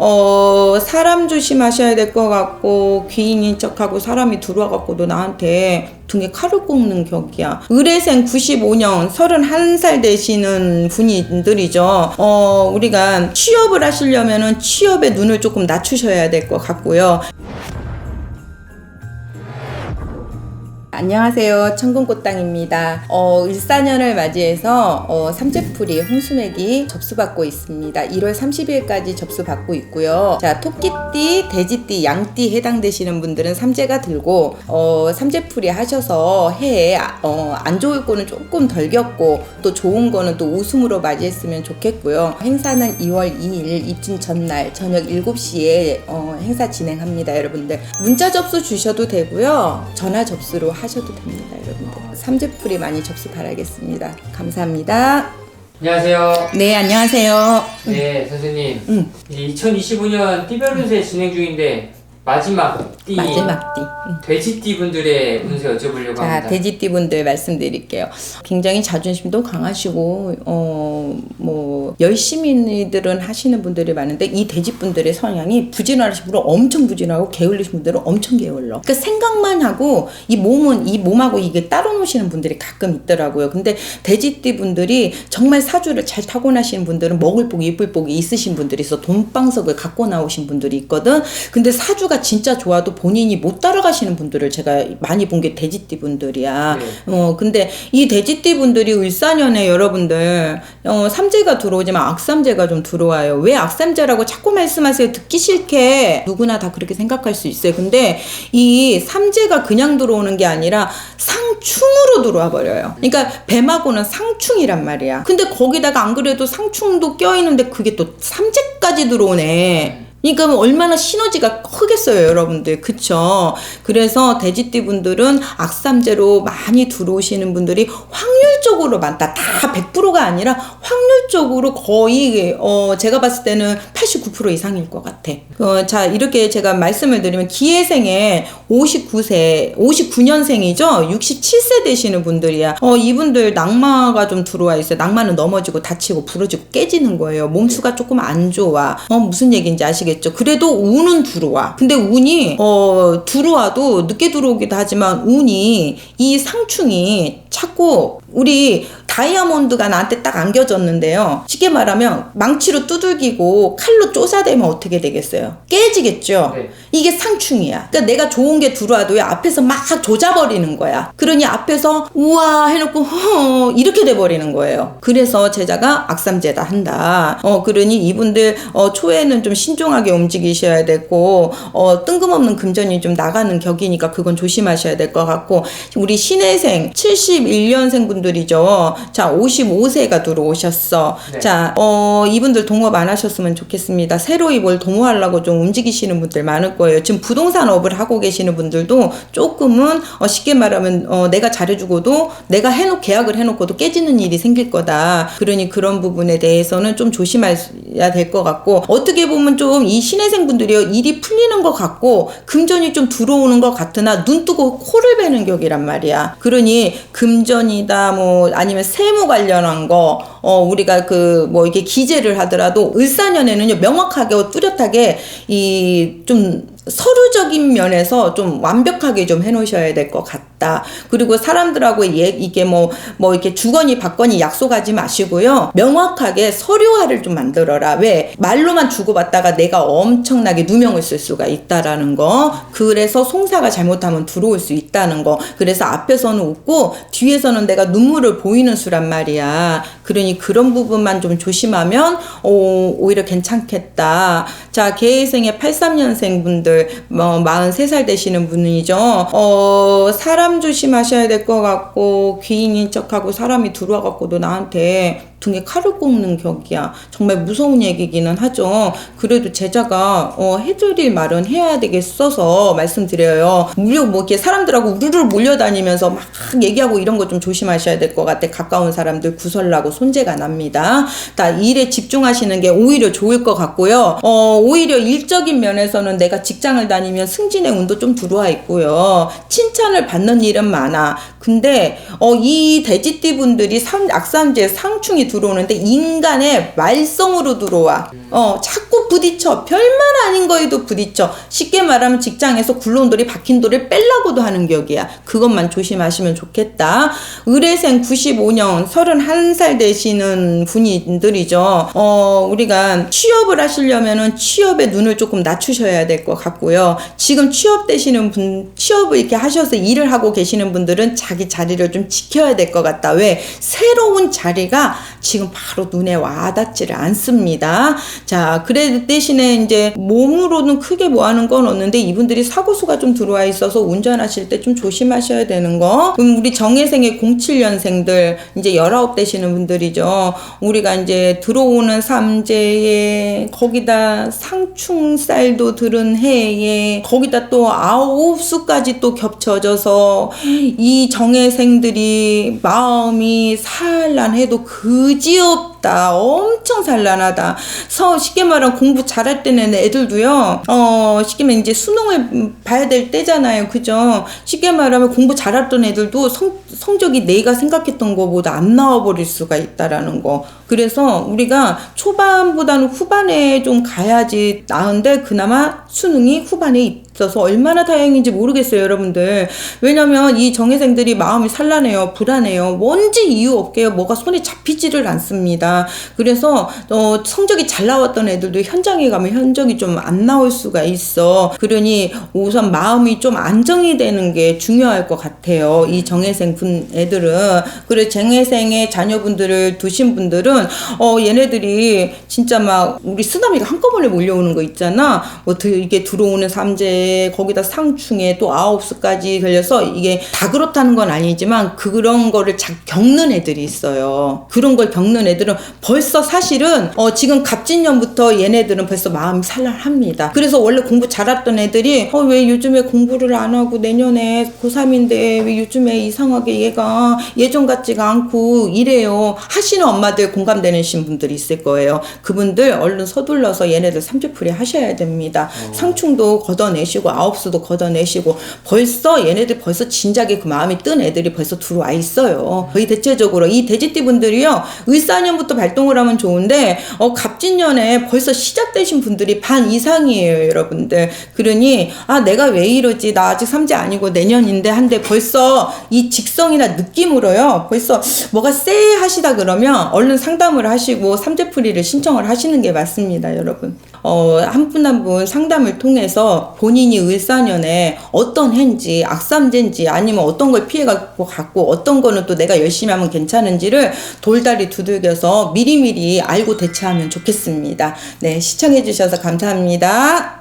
어, 사람 조심하셔야 될 것 같고, 귀인인 척하고 사람이 들어와갖고도 나한테 등에 칼을 꼽는 격이야. 의뢰생 95년 31살 되시는 분들이죠. 어, 우리가 취업을 하시려면은 취업에 눈을 조금 낮추셔야 될 것 같고요. 안녕하세요. 천금꽃땅입니다. 어, 일사년을 맞이해서 어, 삼재풀이 홍수맥이 접수받고 있습니다. 1월 30일까지 접수받고 있고요. 자, 토끼띠, 돼지띠, 양띠 해당되시는 분들은 삼재가 들고 어, 삼재풀이 하셔서 해에 어, 안 좋을 거는 조금 덜 겪고 또 좋은 거는 또 웃음으로 맞이했으면 좋겠고요. 행사는 2월 2일 입진 전날 저녁 7시에 어, 행사 진행합니다, 여러분들. 문자 접수 주셔도 되고요. 전화 접수로 하 셔도 됩니다, 여러분들. 삼재풀이 많이 접수 바라겠습니다. 감사합니다. 안녕하세요. 네, 안녕하세요. 네, 선생님. 응. 이제 2025년 띠별 운세 진행 중인데 마지막 띠 마지막 띠. 돼지띠 분들의 운세 여쭤보려고 자, 합니다. 돼지띠 분들 말씀드릴게요. 굉장히 자존심도 강하시고, 어, 뭐, 열심히들은 하시는 분들이 많은데, 이 돼지 분들의 성향이 부지런하신 분은 엄청 부지런하고, 게을리신 분들은 엄청 게을러. 그러니까 생각만 하고, 이 몸은, 이 몸하고 이게 따로 노시는 분들이 가끔 있더라고요. 근데 돼지띠 분들이 정말 사주를 잘 타고나시는 분들은 먹을 복이, 이쁠 복이 있으신 분들이 있어. 돈방석을 갖고 나오신 분들이 있거든. 근데 사주가 진짜 좋아도 본인이 못 따라가시는 분들을 제가 많이 본 게 돼지띠 분들이야. 네. 어, 근데 이 돼지띠 분들이 을사년에 여러분들, 어, 삼재가 들어오지만 악삼재가 좀 들어와요. 왜 악삼재라고 자꾸 말씀하세요? 듣기 싫게. 누구나 다 그렇게 생각할 수 있어요. 근데 이 삼재가 그냥 들어오는 게 아니라 상충으로 들어와 버려요. 그러니까 뱀하고는 상충이란 말이야. 근데 거기다가 안 그래도 상충도 껴있는데 그게 또 삼재까지 들어오네. 그러니까 얼마나 시너지가 크겠어요, 여러분들. 그쵸? 그래서 돼지띠 분들은 악삼재로 많이 들어오시는 분들이 확률적으로 많다. 다 100%가 아니라 확률적으로 거의, 어, 제가 봤을 때는 89% 이상일 것 같아. 어, 자, 이렇게 제가 말씀을 드리면 기회생에 59세, 59년생이죠? 67세 되시는 분들이야. 어, 이분들 낙마가 좀 들어와 있어요. 낙마는 넘어지고 다치고 부러지고 깨지는 거예요. 몸수가 조금 안 좋아. 어, 무슨 얘기인지 아시겠죠? 그래도 운은 들어와. 근데 운이, 어, 들어와도 늦게 들어오기도 하지만 운이 이 상충이 자꾸 우리 다이아몬드가 나한테 딱 안겨졌는데요. 쉽게 말하면 망치로 두들기고 칼로 쪼사대면 어떻게 되겠어요? 깨지겠죠? 네. 이게 상충이야. 그러니까 내가 좋은 게 들어와도 앞에서 막 조져버리는 거야. 그러니 앞에서 우와 해놓고 허 이렇게 돼버리는 거예요. 그래서 제자가 악삼제다 한다. 어 그러니 이분들 어 초에는 좀 신중하게 움직이셔야 되고 어 뜬금없는 금전이 좀 나가는 격이니까 그건 조심하셔야 될 것 같고 우리 신혜생 71년생 분들이죠. 자 55세가 들어오셨어. 네. 자 어, 이분들 동업 안 하셨으면 좋겠습니다. 새로이 뭘 동호하려고 좀 움직이시는 분들 많을 거예요. 지금 부동산 업을 하고 계시는 분들도 조금은 어, 쉽게 말하면 어, 내가 잘해주고도 내가 해놓 계약을 해놓고도 깨지는 일이 생길 거다. 그러니 그런 부분에 대해서는 좀 조심해야 될 것 같고 어떻게 보면 좀 이 신혜생 분들이요 일이 풀리는 것 같고 금전이 좀 들어오는 것 같으나 눈 뜨고 코를 베는 격이란 말이야. 그러니 금전이다 뭐 아니면 세무 관련한 거 어, 우리가 그 뭐 이게 기재를 하더라도 을사년에는요 명확하게 뚜렷하게 이좀 서류적인 면에서 좀 완벽하게 좀 해놓으셔야 될 것 같다. 그리고 사람들하고 예, 이게 뭐, 뭐 이렇게 주거니 받거니 약속하지 마시고요. 명확하게 서류화를 좀 만들어라. 왜? 말로만 주고받다가 내가 엄청나게 누명을 쓸 수가 있다라는 거. 그래서 송사가 잘못하면 들어올 수 있다는 거. 그래서 앞에서는 웃고 뒤에서는 내가 눈물을 보이는 수란 말이야. 그러니 그런 부분만 좀 조심하면 오, 오히려 괜찮겠다. 자, 개회생의 83년생 분들 뭐 43살 되시는 분이죠. 어, 사람 조심하셔야 될 것 같고 귀인인 척하고 사람이 들어와 갖고도 나한테 등에 칼을 꼽는 격이야. 정말 무서운 얘기기는 하죠. 그래도 제자가 어, 해드릴 말은 해야 되겠어서 말씀드려요. 무려 뭐 이렇게 사람들하고 우르르 몰려다니면서 막 얘기하고 이런 거 좀 조심하셔야 될 것 같아. 가까운 사람들 구설나고 손재가 납니다. 다 일에 집중하시는 게 오히려 좋을 것 같고요. 어, 오히려 일적인 면에서는 내가 직장을 다니면 승진의 운도 좀 들어와 있고요. 칭찬을 받는 일은 많아. 근데 어, 이 돼지띠 분들이 상, 악삼재 상충이 들어오는데 인간의 말썽으로 들어와. 어, 자꾸 부딪혀. 별말 아닌 거에도 부딪혀. 쉽게 말하면 직장에서 굴러온 돌이 박힌 돌을 뺄라고도 하는 격이야. 그것만 조심하시면 좋겠다. 의뢰생 95년 31살 되시는 분들이죠. 어, 우리가 취업을 하시려면은 취업에 눈을 조금 낮추셔야 될 것 같고요. 지금 취업되시는 분, 취업을 이렇게 하셔서 일을 하고 계시는 분들은 자기 자리를 좀 지켜야 될 것 같다. 왜? 새로운 자리가 지금 바로 눈에 와닿지를 않습니다. 자, 그래 대신에 이제 몸으로는 크게 뭐 하는 건 없는데 이분들이 사고수가 좀 들어와 있어서 운전하실 때 좀 조심하셔야 되는 거. 그럼 우리 정혜생의 07년생들 이제 19 되시는 분들이죠. 우리가 이제 들어오는 삼재에 거기다 상충살도 들은 해에 거기다 또 아홉 수까지 또 겹쳐져서 이 정혜생들이 마음이 산란해도 그지 없다. 엄청 산란하다. 서 쉽게 말하면 공부 잘할 때는 애들도요. 어 쉽게 말하면 이제 수능을 봐야 될 때잖아요. 그죠? 쉽게 말하면 공부 잘했던 애들도 성, 성적이 내가 생각했던 것보다 안 나와 버릴 수가 있다라는 거. 그래서 우리가 초반보다는 후반에 좀 가야지 나은데 그나마 수능이 후반에 있어서 얼마나 다행인지 모르겠어요, 여러분들. 왜냐면 이 정혜생들이 마음이 산란해요, 불안해요. 뭔지 이유 없게요. 뭐가 손에 잡히지를 않습니다. 그래서 어, 성적이 잘 나왔던 애들도 현장에 가면 현적이 좀 안 나올 수가 있어. 그러니 우선 마음이 좀 안정이 되는 게 중요할 것 같아요. 이 정혜생 분 애들은. 그리고 정혜생의 자녀분들을 두신 분들은 어 얘네들이 진짜 막 우리 쓰나미가 한꺼번에 몰려오는 거 있잖아. 뭐 드- 이게 들어오는 삼재 거기다 상충에 또 아홉수까지 걸려서 이게 다 그렇다는 건 아니지만 그런 거를 자, 겪는 애들이 있어요. 그런 걸 겪는 애들은 벌써 사실은 어 지금 갑진년부터 얘네들은 벌써 마음이 산란합니다. 그래서 원래 공부 잘했던 애들이 어 왜 요즘에 공부를 안 하고 내년에 고3인데 왜 요즘에 이상하게 얘가 예전 같지가 않고 이래요. 하시는 엄마들 공감되는 신 분들이 있을 거예요. 그분들 얼른 서둘러서 얘네들 삼주풀이 하셔야 됩니다. 상충도 걷어내시고 아홉수도 걷어내시고 벌써 얘네들 벌써 진작에 그 마음이 뜬 애들이 벌써 들어와 있어요. 거의 대체적으로 이 돼지띠 분들이요 을사년부터 발동을 하면 좋은데 어 갑진년에 벌써 시작되신 분들이 반 이상이에요, 여러분들. 그러니 아 내가 왜 이러지? 나 아직 삼재 아니고 내년인데 한데 벌써 이 직성이나 느낌으로요. 벌써 뭐가 쎄 하시다 그러면 얼른 상담을 하시고 삼재풀이를 신청을 하시는 게 맞습니다, 여러분. 어, 한 분 한 분 상담을 통해서 본인이 을사년에 어떤 해인지 악삼재인지 아니면 어떤 걸 피해갖고 갔고 어떤 거는 또 내가 열심히 하면 괜찮은지를 돌다리 두들겨서 미리미리 알고 대처하면 좋겠습니다. 네, 시청해주셔서 감사합니다.